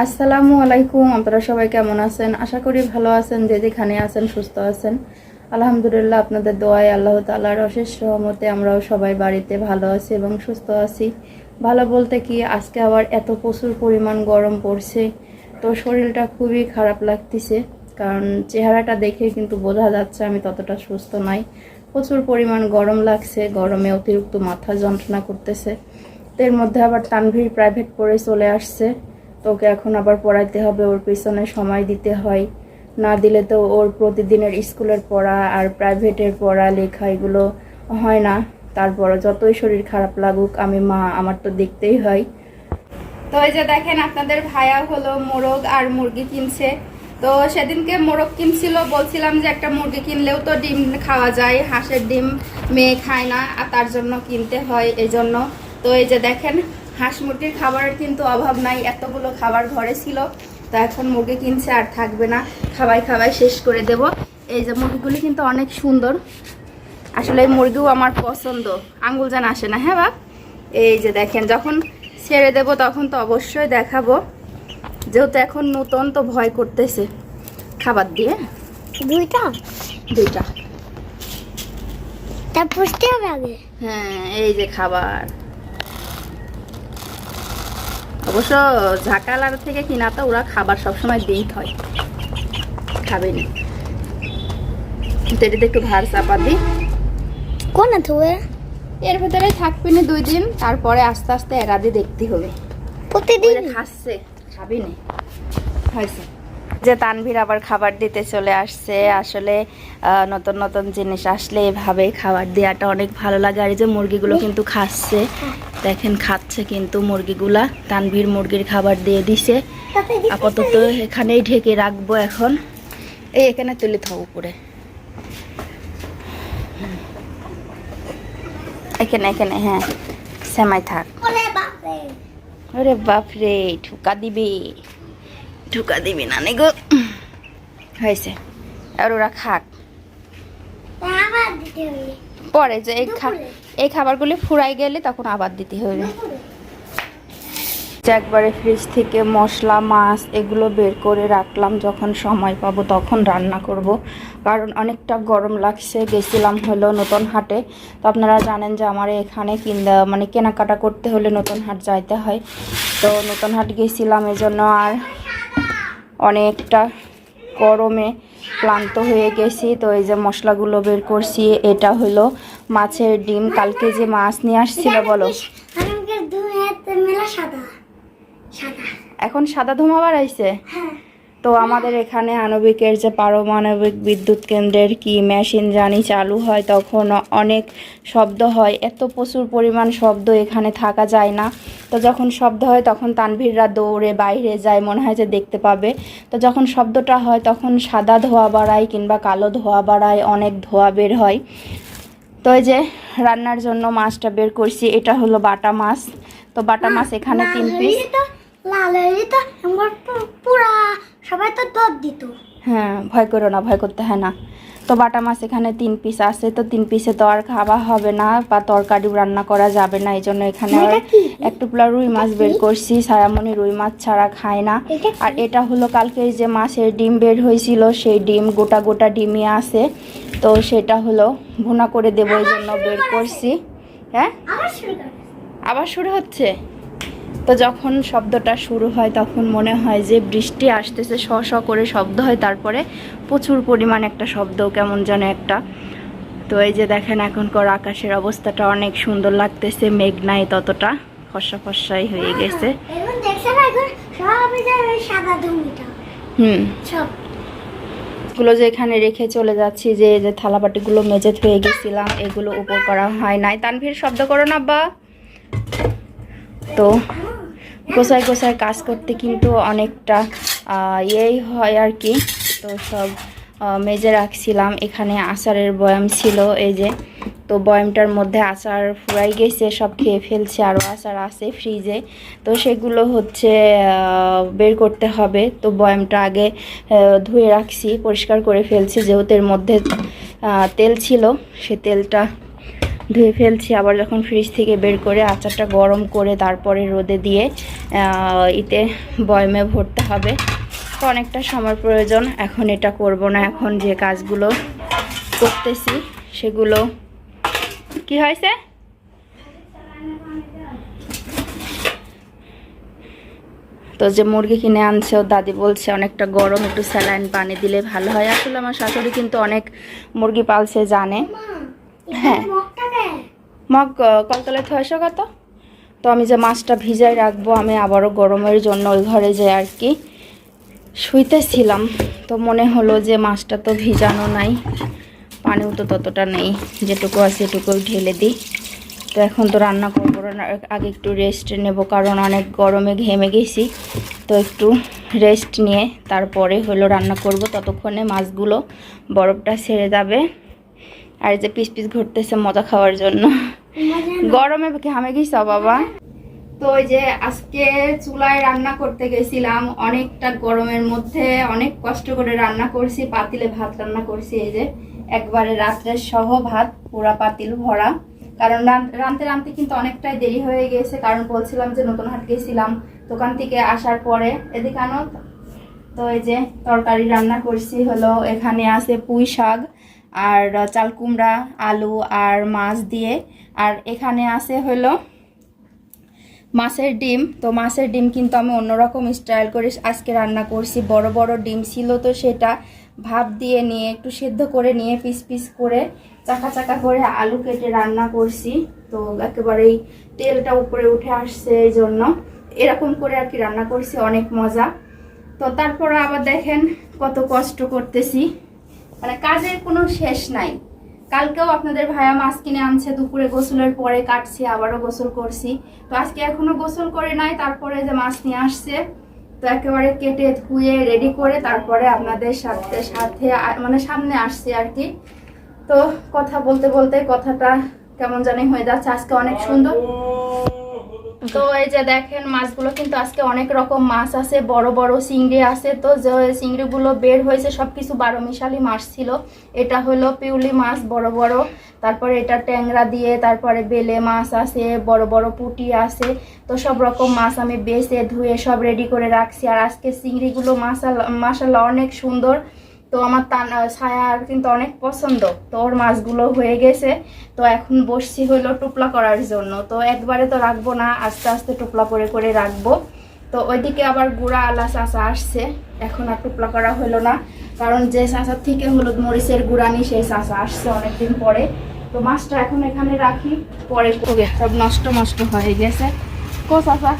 আসসালামু আলাইকুম, আপনারা সবাই কেমন আছেন? আশা করি ভালো আছেন, যে যেখানে আছেন সুস্থ আছেন। আলহামদুলিল্লাহ, আপনাদের দোয়ায় আল্লাহ তাআলার অশেষ সহমতে আমরাও সবাই বাড়িতে ভালো আছি এবং সুস্থ আছি। ভালো বলতে কি, আজকে আবার এত প্রচুর পরিমাণ গরম পড়ছে, তো শরীরটা খুবই খারাপ লাগতেছে। কারণ চেহারাটা দেখে কিন্তু বোঝা যাচ্ছে আমি ততটা সুস্থ নাই। প্রচুর পরিমাণ গরম লাগছে, গরমে অতিরিক্ত মাথা যন্ত্রণা করতেছে। এর মধ্যে আবার তানভীর প্রাইভেট পড়ে চলে আসছে। ওকে এখন আবার পড়াইতে হবে, ওর পিছনে সময় দিতে হয়। না দিলে তো ওর প্রতিদিনের স্কুলের পড়া আর প্রাইভেটের পড়া, লেখা এগুলো হয় না। তারপরে যতই শরীর খারাপ লাগুক, আমি মা, আমার তো দেখতেই হয়। তো এই যে দেখেন, আপনাদের ভাইয়া হলো মোরগ আর মুরগি কিনছে। তো সেদিনকে মোরগ কিনছিল, বলছিলাম যে একটা মুরগি কিনলেও তো ডিম খাওয়া যায়, হাঁসের ডিম মেয়ে খায় না, আর তার জন্য কিনতে হয় এই জন্য তো এই যে দেখেন হাঁস মুরগির খাবারের কিন্তু অভাব নাই এতগুলো খাবার ঘরে ছিল তো এখন মুরগি কিনছে আর থাকবে না। খাবাই খাবাই শেষ করে দেব। এই যে মুরগিগুলি কিন্তু অনেক সুন্দর। আসলে এই মুরগিও আমার পছন্দ। আঙ্গুল যেন আসে না হ্যাঁ বাপ? এই যে দেখেন যখন ছেড়ে দেব তখন তো অবশ্যই দেখাবো। যেহেতু এখন নতুন তো ভয় করতেছে। খাবার দিয়ে। দুইটা? দুইটা। তা পুষতে হবে হ্যাঁ এই যে খাবার। অবশ্য ঝাঁকালার থেকে কিনা তো ওরা খাবার সবসময় দিই হয় খাবে না। এটাতে একটু ভার চাপা দিই। কোন থুয়ে এর ভেতরে থাকবি না দুই দিন তারপরে আস্তে আস্তে এরাদি দেখতে হবে। প্রতিদিন? খাচ্ছে খাবি নি। হয়েছে যে তানভীর আবার খাবার দিতে চলে আসছে আসলে নতুন নতুন জিনিস আসলে এভাবে খাবার দেওয়াটা অনেক ভালো লাগে। আর এই যে মুরগিগুলো কিন্তু খাচ্ছে। দেখেন খাচ্ছে কিন্তু মুরগিগুলা। তানভীর মুরগির খাবার দিয়ে দিছে। আপাতত এখানেই ঢেকে রাখব এখন। এই এখানে তুলে থাক উপরে। এখানে এখানে হ্যাঁ। সেমাই থাক। বলে বাপরে। ঠুকা দিবি। ঠুকা দিবি না নে গো। হয়েছে। আর ওরা খাক। পরে যে এই খা দুপুরে? এই খাবারগুলি ফুরাই গেলে তখন আবার দিতে হবে। যে একবারে ফ্রিজ থেকে মশলা, মাছ এগুলো বের করে রাখলাম। যখন সময় পাবো তখন রান্না করব। কারণ অনেকটা গরম লাগছে, গেছিলাম হলো নতুন হাটে। তো আপনারা জানেন যে আমার এখানে কিনা মানে কেনাকাটা করতে হলে নতুন হাট যাইতে হয়। তো নতুন হাট গেছিলাম এজন্য আর অনেকটা গরমে ক্লান্ত হয়ে গেছি। তো এই যে মশলাগুলো বের করছি এটা হলো মাছের ডিম। কালকে যে মাছ নিয়ে আসছিল বলো। এখন সাদা ধোঁয়া বাড়াইছে? হ্যাঁ। তো আমাদের এখানে আণবিকের যে পারমাণবিক বিদ্যুৎ কেন্দ্রের কি মেশিন জানি চালু হয়, তখন অনেক শব্দ হয়। এত প্রচুর পরিমাণ শব্দ এখানে থাকা যায় না। তো যখন শব্দ হয়, তখন তানভীররা দৌড়ে বাইরে যায়, মনে হয় যে দেখতে পাবে। তো যখন শব্দটা হয়, তখন সাদা ধোয়া বাড়ায় কিংবা কালো ধোয়া বাড়ায়, অনেক ধোয়া বের হয়। তো এই যে রান্নার জন্য মাছটা বের করছি, এটা হলো বাটা মাছ। তো বাটা মাছ এখানে তিন পিস লাল হয়ে তো পুরা সবাই তো দুধ দিত। হ্যাঁ ভয় করো না ভয় করতে হয় না। তো বাটা মাছ এখানে তিন পিস আছে তো তিন পিসে তো আর খাওয়া হবে না বা তরকারিও রান্না করা যাবে না এই জন্য এখানে? এক টুকরা রুই মাছ বের করছি সায়ামনি রুই মাছ ছাড়া খায় না। আর এটা হলো কালকে যে মাছের ডিম বের হয়েছিল সেই ডিম গোটা গোটা ডিমই আছে। তো সেটা হলো ভুনা করে দেবো এই জন্য বের করছি। হ্যাঁ? আবার শুরু হচ্ছে? তো যখন শব্দটা শুরু হয় তখন মনে হয় যে বৃষ্টি আসতেছে শ শ করে শব্দ হয়। তারপরে প্রচুর পরিমাণ একটা শব্দ কেমন যেন একটা। তো এই যে দেখেন এখনকার আকাশের অবস্থাটা অনেক সুন্দর লাগতেছে মেঘ নাই ততটা ফর্সা ফর্সাই হয়ে গেছে। হুম। এগুলো যে এখানে রেখে চলে যাচ্ছি যে যে থালাবাটিগুলো মেজে ধুয়ে গেছিলাম এগুলো উপর করা হয় নাই। তানভীর শব্দ করো না বা তো গোছায় গোছায় কাজ করতে কিন্তু অনেকটা ইয়েই হয় আর কি। তো সব মেজে রাখছিলাম। এখানে আচারের বয়াম ছিল, এই যে। তো বয়ামটার মধ্যে আচার ফুরাই গেছে, সব খেয়ে ফেলছে আরও আচার আছে ফ্রিজে। তো সেগুলো হচ্ছে বের করতে হবে। তো বয়ামটা আগে ধুয়ে রাখছি, পরিষ্কার করে ফেলছি, যেহেতু এর মধ্যে তেল ছিল, সে তেলটা ধুয়ে ফেলছি। আবার যখন ফ্রিজ থেকে বের করে আচারটা গরম করে তারপরে রোদে দিয়ে ইতে বয়মে ভরতে হবে। তো অনেকটা সময় প্রয়োজন। এখন এটা করব না। এখন যে কাজগুলো করতেছি, সেগুলো কি হয়েছে? তো যে মুরগি কিনে আনছে ও দাদি বলছে অনেকটা গরম, একটু স্যালাইন পানি দিলে ভালো হয়। আসলে আমার শাশুড়ি কিন্তু অনেক মুরগি পালছে, জানে। হ্যাঁ। মগ আহ, কলতলায় থয়েছো কত? তো আমি যে মাছটা ভিজাই রাখব আমি আবারও গরমের জন্য ওই ঘরে যে আর কি শুইতেছিলাম। তো মনে হলো যে মাছটা তো ভিজানো নাই পানিও তো ততটা নেই যেটুকু আছে এটুকু ঢেলে দিই। তো এখন তো রান্না করব আগে একটু রেস্ট নেব কারণ অনেক গরমে ঘেমে গেছি। তো একটু রেস্ট নিয়ে তারপরে হলো রান্না করব ততক্ষণে মাছগুলো বরফটা ছেড়ে যাবে। আর এই যে পিস পিস ঘুরতেছে মজা খাওয়ার জন্য। গরমে ঘামে গেছ বাবা? তো ওই যে আজকে চুলায় রান্না করতে গেছিলাম অনেকটা গরমের মধ্যে অনেক কষ্ট করে রান্না করছি পাতিলে ভাত রান্না করছি এই যে। একবারে রাত্রের সহ ভাত পুরা পাতিল ভরা। কারণ রান- রানতে রানতে কিন্তু অনেকটাই দেরি হয়ে গেছে কারণ বলছিলাম যে নতুন হাট গেছিলাম দোকান থেকে আসার পরে। এদিকে আনো তো এই যে তরকারি রান্না করছি হলো এখানে আছে পুঁই শাক আর চাল কুমড়া, আলু আর মাছ দিয়ে। আর এখানে আছে হলো মাছের ডিম। তো মাছের ডিম কিন্তু আমি অন্যরকম স্টাইল করে আজকে রান্না করছি। বড় বড় ডিম ছিল তো সেটা ভাপ দিয়ে নিয়ে একটু সেদ্ধ করে নিয়ে পিস পিস করে চাকা চাকা করে আলু কেটে রান্না করছি। তো একেবারেই তেলটা উপরে উঠে আসছে এই জন্য। এরকম করে আর কি রান্না করছি, অনেক মজা। তো তারপরে আবার দেখেন কত কষ্ট করতেছি। মানে কাজের কোনো শেষ নাই। কালকেও আপনাদের ভাইয়া মাছ কিনে আনছে, দুপুরে গোসলের পরে কাটছি, আবারও গোসল করছি। তো আজকে এখনও গোসল করে নাই, তারপরে যে মাছ নিয়ে আসছে, তো একেবারে কেটে ধুয়ে রেডি করে তারপরে আপনাদের সাথে সাথে মানে সামনে আসছে আর কি। তো কথা বলতে বলতে কথাটা কেমন জানি হয়ে যাচ্ছে। আজকে অনেক সুন্দর। তো এই যে দেখেন মাছগুলো কিন্তু আজকে অনেক রকম মাছ আছে, বড় বড় চিংড়ি আছে। তো যে চিংড়িগুলো বের হয়েছে সব কিছু বারো মিশালি মাছ ছিল। এটা হলো পিউলি মাছ, বড় বড়। তারপরে এটা ট্যাংরা দিয়ে, তারপরে বেলে মাছ আছে, বড় বড় পুঁটি আছে। তো সব রকম মাছ আমি বেছে, ধুয়ে সব রেডি করে রাখছি। আর আজকে চিংড়িগুলো মাসাল মাসাল্লাহ অনেক সুন্দর। তো আমার তান ছায়ার কিন্তু অনেক পছন্দ। তো ওর মাছগুলো হয়ে গেছে। তো এখন বসছি হলো টুপলা করার জন্য। তো একবারে তো রাখব না আস্তে আস্তে টুপলা করে করে রাখব। তো ওইদিকে আবার গুঁড়া আলা চাষা আসছে। এখন আর টুপলা করা হলো না। কারণ যে চাষার থেকে হলুদ মরিচের গুঁড়া নি সেই চাষা আসছে অনেকদিন পরে। তো মাছটা এখন এখানে রাখি। পরে সব নষ্ট নষ্ট হয়ে গেছে। কো চাষা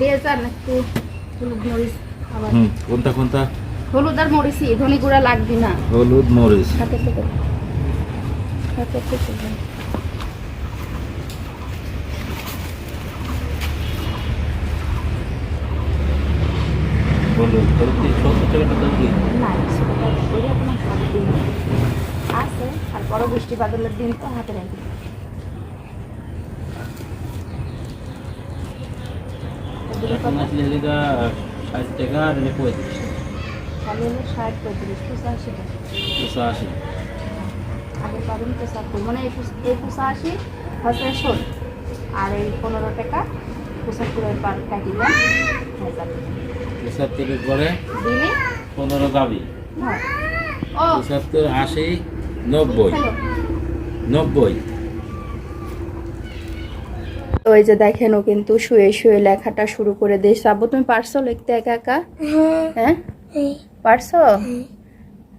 দিয়ে একটু হলুদ মরিচ আবার। হুম কোনটা কোনটা? হলুদ আর মরিচই ধনে গুঁড়া লাগবে না। হলুদ মরিচ। হলুদ হলুদ কি সত্তর টাকা দাম কি? না আছে আর বড় বৃষ্টি বাদলের দিন তো হাতে রাখি কত? এখন আসলে এদিকে ষাট টাকা আর এদিকে পঁয়ত্রিশ তাহলে হলো ষাট পঁয়ত্রিশ পঁচাশি টাকা। আশি আগে পাবেন পঁচাত্তর মানে এই পঁচাশি হচ্ছে শোল আর এই পনেরো টাকা পঁচাত্তরের পার হয়ে যাবে পঁচাত্তরের পরে দিলে? পনেরো দাবি। পঁচাত্তর আশি নব্বই। নব্বই। ওই যে দেখেন ও কিন্তু শুয়ে শুয়ে লেখাটা শুরু করে দিয়েছে আব্বু তুমি পারছ লিখতে একা একা? হ্যাঁ। হ্যাঁ? হ্যাঁ। পারছ?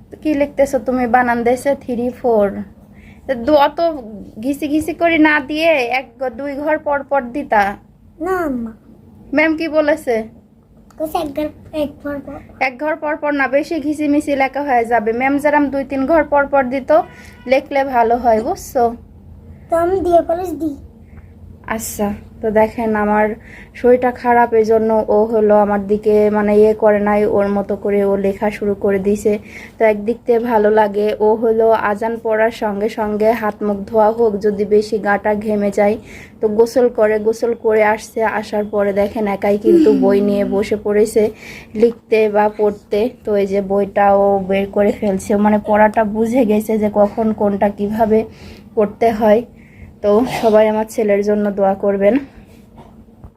তো কি লিখতেছো? তুমি বানান দিয়েছে থ্রি ফোর অত ঘিসি ঘিসি করে না দিয়ে এক দুই ঘর পর পর দিতা? না ম্যাম কি বলেছে? এক ঘর পর পর। না বেশি ঘিসি মিশি লেখা হয়ে যাবে। ম্যাম যেরাম দুই তিন ঘর পর পর দিত লিখলে ভালো হয় বুঝছ? তো আমি দিয়ে পারিস দিই আচ্ছা তো দেখেন আমার শরীরটা খারাপ এই জন্য ও হলো আমার দিকে মানে ইয়ে করে নাই, ওর মতো করে ও লেখা শুরু করে দিছে তো একদিক থেকে ভালো লাগে, ও হলো আজান পড়ার সঙ্গে সঙ্গে হাত মুখ ধোয়া হোক, যদি বেশি গাটা ঘেমে যায়, তো গোসল করে গোসল করে আসছে, আসার পরে দেখেন একাই কিন্তু বই নিয়ে বসে পড়েছে লিখতে বা পড়তে। তো এই যে বইটাও বের করে ফেলছে মানে পড়াটা বুঝে গেছে যে কখন কোনটা কীভাবে পড়তে হয়। তো সবাই আমার ছেলের জন্য দোয়া করবেন।